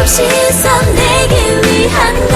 조금씩 선 내게 위한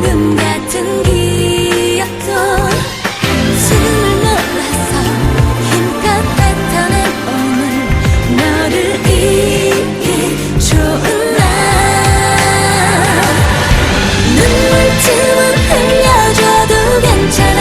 방금 같은 기억도 숨을 몰라서 힘껏 뱉어낸 오늘 너를 잊기 좋은 날. 눈물쯤은 흘려줘도 괜찮아.